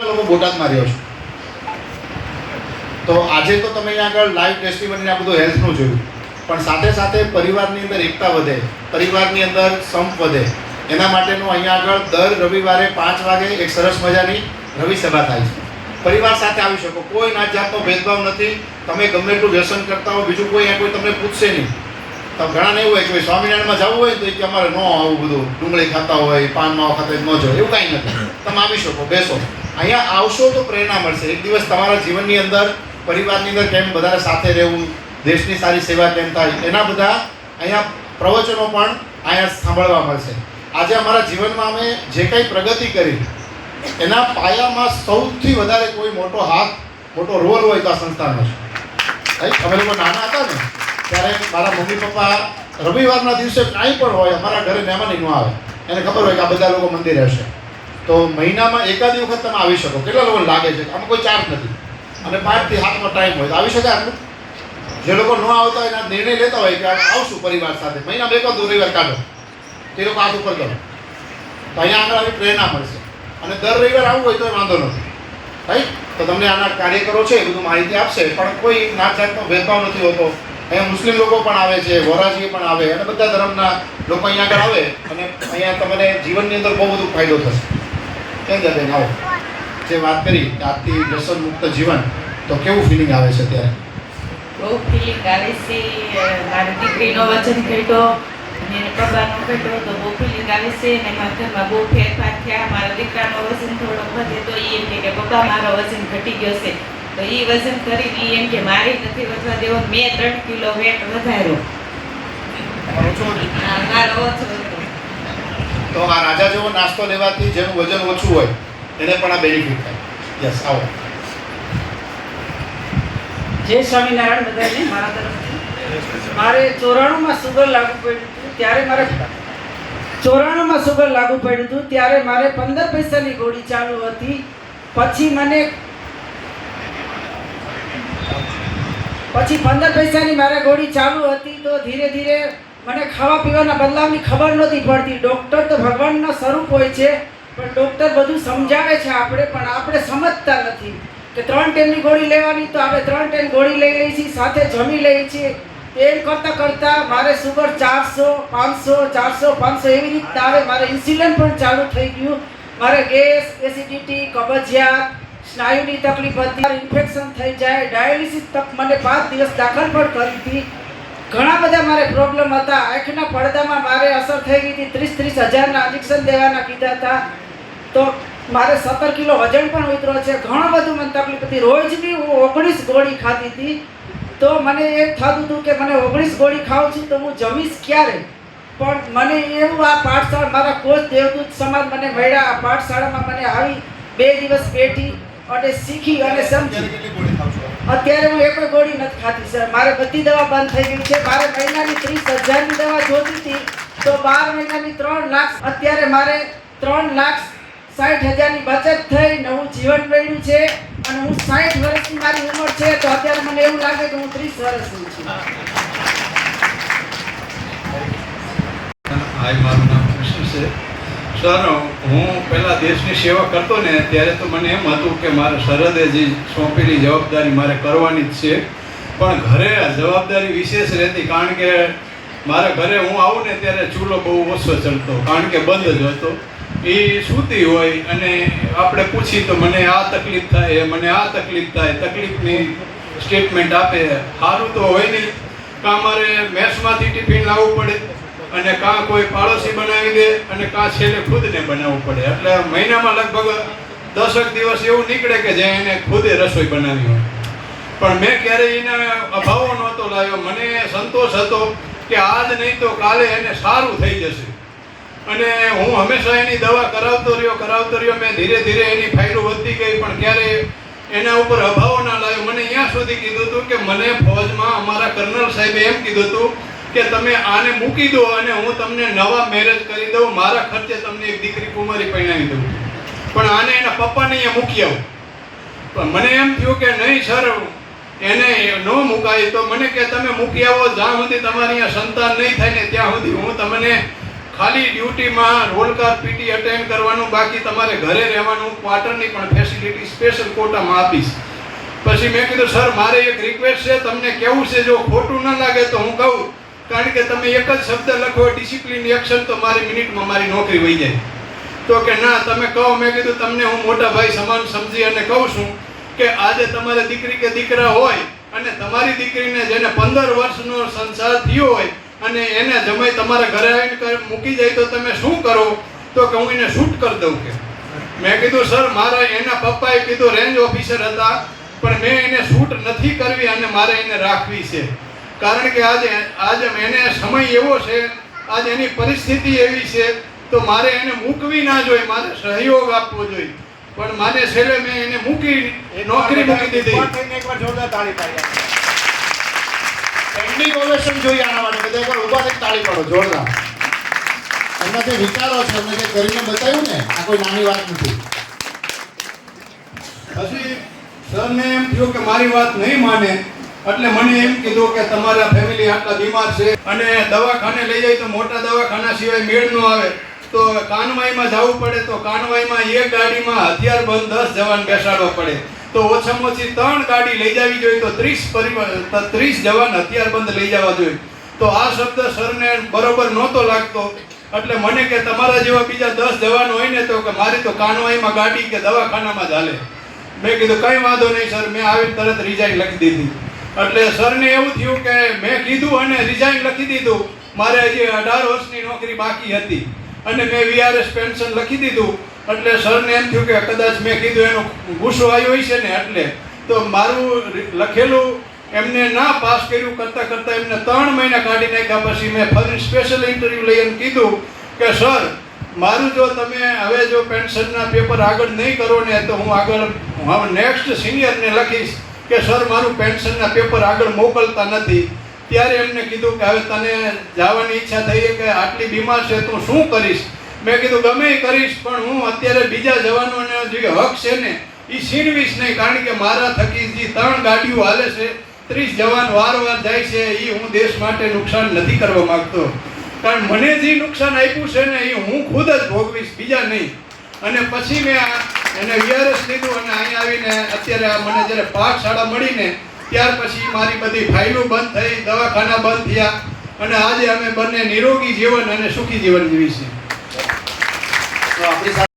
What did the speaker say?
લોકો બોટાદમાં રહ્યો છું. તો આજે તો તમે અહીંયા આગળ લાઈવ ટેસ્ટિમની આ બધું હેલ્થનું જોયું. પણ સાથે સાથે પરિવારની અંદર એકતા વધે, પરિવારની અંદર સંપ વધે. એના માટેનું અહીંયા આગળ દર રવિવારે પાંચ વાગે એક સરસ મજાની રવિ સભા થાય છે. પરિવાર સાથે આવી શકો, કોઈ નાત જાતનો ભેદભાવ નથી. તમે ગમે એટલું વ્યસન કરતા હો, બીજું કોઈ કોઈ તમને પૂછશે નહીં. તો ઘણાને એવું હોય કે સ્વામિનારાયણમાં જવું હોય તો કે અમારે ન આવું બધું ડુંગળી ખાતા હોય પાન માવા ખાતા ન જવું એવું કાંઈ નથી. તમે આવી શકો, બેસો. અહીંયા આવશો તો પ્રેરણા મળશે. એક દિવસ તમારા જીવનની અંદર, પરિવારની અંદર કેમ બધા સાથે રહેવું, દેશની સારી સેવા કેમ થાય, એના બધા અહીંયા પ્રવચનો પણ અહીંયા સાંભળવા મળશે. આજે અમારા જીવનમાં અમે જે કંઈ પ્રગતિ કરી, એના પાયામાં સૌથી વધારે કોઈ મોટો હાથ, મોટો રોલ હોય તો આ સંસ્થાનો છે? અમે લોકો નાના હતા ને, ત્યારે મારા મમ્મી પપ્પા રવિવારના દિવસે કાંઈ પણ હોય, અમારા ઘરે મહેમાની ન આવે. એને ખબર હોય કે આ બધા લોકો મંદિરે હશે તો મહિનામાં એકાદ વખત તમે આવી શકો. કેટલા લોકો લાગે છે? આમાં કોઈ ચાર્જ નથી. અને પાંચથી સાતનો ટાઈમ હોય તો આવી શકે આટલું? જે લોકો ન આવતા હોય એના નિર્ણય લેતા હોય કે આવશું પરિવાર સાથે. મહિના બે કાઢો રવિવાર કાઢો. તે લોકો હાથ ઉપર કરો. તો અહીંયા આગળ આવી પ્રેરણા મળશે. અને દર રવિવાર આવવું હોય તો વાંધો નથી. રાઈટ? તો તમને આના કાર્યકરો છે એ બધું માહિતી આપશે. પણ કોઈ નાત જાતનો ભેદભાવ નથી હોતો. અહીંયા મુસ્લિમ લોકો પણ આવે છે, વોરાજી પણ આવે, અને બધા ધર્મના લોકો અહીંયા આગળ આવે. અને અહીંયા તમને જીવનની અંદર બહુ બધું ફાયદો થશે. છે આવો જે વાત કરી કે આજથી વ્યસન મુક્ત જીવન તો કેવું ફિલિંગ આવે છે ત્યારે બહુ ફિલિંગ આવે છે. મારી દીકરીનો વજન ઘટ્યો અને એને પગારનો ઘટ્યો તો બહુ ફિલિંગ આવે છે. અને મારા ઘરમાં બહુ ફેરફાર થયા. મારા દીકરાનો વજન થોડો વધે તો એ એમ કે પપ્પા મારો વજન ઘટી ગયો છે. તો એ વજન કરીને ઈ એમ કે મારે નથી વધવા દેવો. મેં ત્રણ કિલો વેટ વધાર્યો. તમારો ઓછો મારો ઓછો તો આ રાજા જેવો નાસ્તો લેવાથી જેનું વજન ઓછું હોય, એને પણ આ બેનિફિટ થાય. યસ આવો. જય સ્વામિનારાયણ બધાને મારા તરફથી. મારે ચોરાણુંમાં સુગર લાગુ પડ્યું હતું, ત્યારે મારે ચોરાણુંમાં સુગર લાગુ પડ્યું હતું, ત્યારે મારે પંદર પૈસાની ગોળી ચાલુ હતી. પછી મને પછી પંદર પૈસાની મારે ગોળી ચાલુ હતી, તો ધીરે ધીરે મને ખાવા પીવાના બદલાવની ખબર નહોતી પડતી. ડૉક્ટર તો ભગવાનના સ્વરૂપ હોય છે, પણ ડૉક્ટર બધું સમજાવે છે આપણે, પણ આપણે સમજતા નથી. કે ત્રણ ટાઈમની ગોળી લેવાની તો આપણે ત્રણ ટાઈમ ગોળી લઈ લઈએ છીએ, સાથે જમી લઈએ છીએ. એમ કરતાં કરતાં મારે સુગર ચારસો, પાંચસો ચારસો, પાંચસો એવી રીતના આવે મારે ઇન્સ્યુલિન પણ ચાલુ થઈ ગયું. મારે ગેસ એસિડિટી કબજિયાત, સ્નાયુની તકલીફ હતી. ઇન્ફેક્શન થઈ જાય ડાયાલિસિસ તક મને પાંચ દિવસ દાખલ પણ કરી હતી. ઘણા બધા મારે પ્રોબ્લેમ હતા. આંખના પડદામાં મારે અસર થઈ ગઈ હતી. ત્રીસ ત્રીસ હજારના ઇન્જેક્શન દેવાના કીધા હતા. તો મારે સત્તર કિલો વજન પણ ઉતરો છે. ઘણું બધું મને તકલીફ હતી. રોજની હું ઓગણીસ ગોળી ખાતી હતી. તો મને એ થતું હતું કે મને ઓગણીસ ગોળી ખાઉં છું તો હું જમીશ ક્યારે? પણ મને એવું આ પાઠશાળા મારા કોચ દેવદૂત સમાજ મને મળ્યા. આ પાઠશાળામાં મને આવી બે દિવસ બેઠી અને શીખી અને સમજી. અત્યારે હું એક ગોળી નથી ખાતી સર. મારે બધી દવા બંધ થઈ ગઈ છે. મારે મહિનાની ત્રીસ હજારની દવા જોતી હતી, તો બાર મહિનાની ત્રણ લાખ, અત્યારે મારે ત્રણ લાખ સાઠ હજારની બચત થઈ નવું જીવન મળ્યું છે અને હું સાઠ વર્ષની મારી ઉંમર છે, તો અત્યારે મને એવું લાગે કે હું ત્રીસ વર્ષની છું. હાય, મારું નામ કૃષ્ણ છે. સર, હું પહેલાં દેશની સેવા કરતો ને ત્યારે તો મને એમ હતું કે મારે સરહદે જે સોંપેલી જવાબદારી મારે કરવાની જ છે. પણ ઘરે જવાબદારી વિશેષ રહેતી, કારણ કે મારા ઘરે હું આવું ને ત્યારે ચૂલો બહુ ઓછો ચડતો, કારણ કે બંધ જ હતો. એ સૂતી હોય અને આપણે પૂછી તો મને આ તકલીફ થાય, મને આ તકલીફ થાય, તકલીફની સ્ટેટમેન્ટ આપે. સારું તો હોય નહીં કાં મારે મેસમાંથી ટિફિન લાવવું પડે? અને કાં કોઈ પાડોશી બનાવી દે અને કાં છેલ્લે ખુદને બનાવવું પડે. એટલે મહિનામાં લગભગ દસક દિવસ એવું નીકળે કે જે એને ખુદે રસોઈ બનાવી હોય. પણ મેં ક્યારેય એના અભાવો નહોતો લાવ્યો. મને સંતોષ હતો કે આજ નહીં તો કાલે એને સારું થઈ જશે. અને હું હંમેશા એની દવા કરાવતો રહ્યો કરાવતો રહ્યો. મેં ધીરે ધીરે એની ફાઇલો વધતી ગઈ, પણ ક્યારે એના ઉપર અભાવો ના લાવ્યો. મને અહીંયા સુધી કીધું હતું કે મને ફૌજમાં અમારા કર્નલ સાહેબે એમ કીધું હતું કે તમે આને મૂકી દો અને હું તમને નવા મેરેજ કરી દઉં, મારા ખર્ચે તમને એક દીકરી કુમારી પરણાવી દઉં. પણ આને એના પપ્પાને અહીંયા મૂકી આવું. પણ મને એમ થયું કે નહીં સર, એને ન મુકાય તો મને કે તમે મૂકી આવો, જ્યાં સુધી તમારી અહીંયા સંતાન નહીં થાય ને ત્યાં સુધી હું તમને ખાલી ડ્યુટીમાં રોલકાર પીટી અટેન્ડ કરવાનું, બાકી તમારે ઘરે રહેવાનું ક્વાર્ટરની પણ ફેસિલિટી સ્પેશિયલ કોટામાં આપીશ. પછી મેં કીધું, સર, મારે એક રિક્વેસ્ટ છે, તમને કેવું છે? જો ખોટું ન લાગે તો હું કહું. કારણ કે તમે એક જ શબ્દ લખો ડિસિપ્લિન એક્શન તો મારી મિનિટમાં મારી નોકરી વહી જાય. તો કે ના, તમે કહો, મેં કીધું, તમને હું મોટા ભાઈ સમાન સમજી અને કહું છું કે આજે તમારે દીકરી કે દીકરા હોય અને તમારી દીકરીને જેને પંદર વર્ષનો સંસાર થયો હોય અને એને જમાઈ તમારા ઘરે આવીને મૂકી જાય, તો તમે શું કરો? તો કે હું એને શૂટ કરી દઉં કે. મેં કીધું, સર, મારા એના પપ્પાએ કીધું રેન્જ ઓફિસર હતા, પણ મેં એને શૂટ નથી કરવી અને મારે એને રાખવી છે. કારણ કે આજે આજે એને સમય એવો છે આજે એની પરિસ્થિતિ એવી છે તો મારે એને મૂકવી ના જોઈએ મારે સહયોગ આપવો જોઈએ. પણ મારે છેલ્લે મેં એને મૂકી નોકરી મૂકી દીધી. એકવાર જોરદાર તાળી પાડી સ્ટેન્ડિંગ ઓવેશન જોઈએ આના માટે બધા એકવાર ઊભા થઈને તાળી પાડો જોરદાર. એમના જે વિચારો છે એમને જે કરીને બતાવ્યું ને આ કોઈ નાની વાત નથી. પછી સરને એમ થયું કે મારી વાત નહીં માને. એટલે મને એમ કીધું કે તમારા ફેમિલી આટલા બીમાર છે અને દવાખાને લઈ જાય તો મોટા દવાખાના સિવાય મેળ ન આવે. તો કાનવાઈમાં જવું પડે તો કાનવાઈમાં એક ગાડીમાં હથિયાર બંધ દસ જવાન બેસાડવા પડે. તો ઓછામાં ઓછી ત્રણ ગાડી લઈ જવી જોઈએ તો ત્રીસ પરિવાર ત્રીસ જવાન હથિયાર બંધ લઈ જવા જોઈએ. તો આ શબ્દ સરને બરોબર નહોતો લાગતો. એટલે મને કે તમારા જેવા બીજા દસ જવાન હોય ને તો કે મારી તો કાનવાઈમાં ગાડી કે દવાખાનામાં હાલે. મેં કીધું, કંઈ વાંધો નહીં સર, મેં આવી તરત રિઝાઇન લખી દીધી. એટલે સરને એવું થયું કે મેં કીધું અને રિઝાઇન લખી દીધું. મારે હજી અઢાર વર્ષની નોકરી બાકી હતી. અને મેં વીઆરએસ પેન્શન લખી દીધું. એટલે સરને એમ થયું કે કદાચ મેં કીધું એનો ગુસ્સો આવ્યો છે ને એટલે. તો મારું લખેલું એમને ના પાસ કર્યું કરતાં કરતાં એમને ત્રણ મહિના કાઢી નાખ્યા પછી મેં ફરી સ્પેશિયલ ઇન્ટરવ્યૂ લઈ એમ કીધું કે, સર, મારું જો તમે હવે જો પેન્શનના પેપર આગળ નહીં કરો ને તો હું આગળ, હું નેક્સ્ટ સિનિયરને લખીશ. કે સર, મારું પેન્શનના પેપર આગળ મોકલતા નથી. ત્યારે એમને કીધું કે હવે તને જવાની ઈચ્છા થઈ કે આટલી બીમાર છે, તું શું કરીશ? મેં કીધું, ગમે કરીશ, પણ હું અત્યારે બીજા જવાનોને જે હક છે ને એ છીનવીશ નહીં, કારણ કે મારા થકી જે ત્રણ ગાડીઓ હાલે છે, ત્રીસ જવાન વારવાર જાય છે એ હું દેશ માટે નુકસાન નથી કરવા માગતો. કારણ મને જે નુકસાન આપ્યું છે ને એ હું ખુદ જ ભોગવીશ, બીજા નહીં. અને પછી મેં આ એને વીઆરએસ લીધું અને અહીં આવીને અત્યારે મને જ્યારે પાઠશાળા મળીને, ત્યાર પછી મારી બધી ફાઇલો બંધ થઈ, દવાખાના બંધ થયા અને આજે અમે બંને નિરોગી જીવન અને સુખી જીવન જીવી છીએ